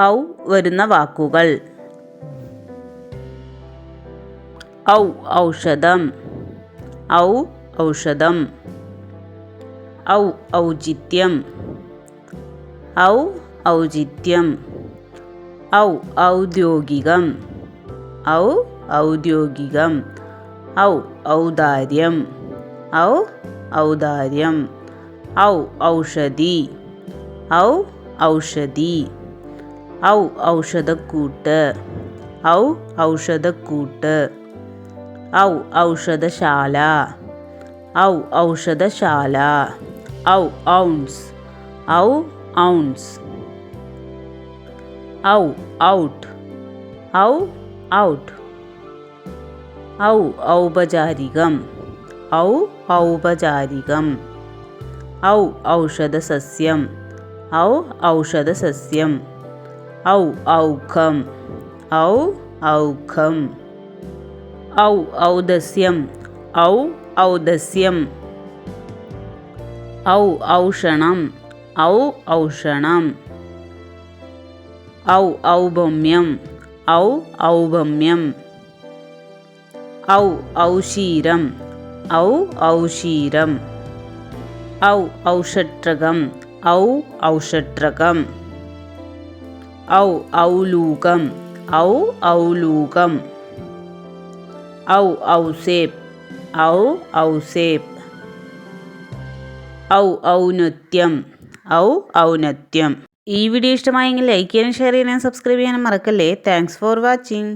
ഔ വരുന്ന വാക്കുകൾ. ഔ ഔഷധം. ഔ ഔഷധം. ഔ ഔചിത്യം. ഔ ഔചിത്യം. ഔ ഔദ്യോഗികം. ഔ ഔദ്യോഗികം. ഔ ഔദാര്യം. ഔ ഔദാര്യം. ഔ ഔഷധി. ഔ ഔഷധി. ഔ ഔഷധക്കൂട്ട്. ഔ ഔഷധക്കൂട്ട്. ഔ ഔഷധശാല. ഔ ഔഷധശാല. ഔ ഔൺസ്. ഔ ഔൺസ്. ഔ ഔട്ട്. ഔ ഔട്ട്. ഔ ഔപചാരികം. ഔ ഔപചാരികം. ഔ ഔഷധസസ്യം. ഔ ഔഷധസസ്യം. ഔ ഔഖം ഔ ഔഖം ഔ ഔദസ്യം ഔ ഔദസ്യം ഔ ഔഷണം ഔ ഔഷണം ഔ ഔഭമ്യം ഔ ഔഭമ്യം ഔ ഔഷീരം ഔ ഔഷീരം ഔ ഔഷട്രകം ഔ ഔഷട്രകം ഔ ഔലൂകം ഔ ഔലൂകം. ഔ ഔസേബ് ഔ ഔസേബ് ഔ ഔനത്യം ഔ ഔനത്യം. ഈ വീഡിയോ ഇഷ്ടമായെങ്കിൽ ലൈക്ക് ചെയ്യാനും ഷെയർ ചെയ്യാനും സബ്സ്ക്രൈബ് ചെയ്യാനും മറക്കല്ലേ. Thanks for watching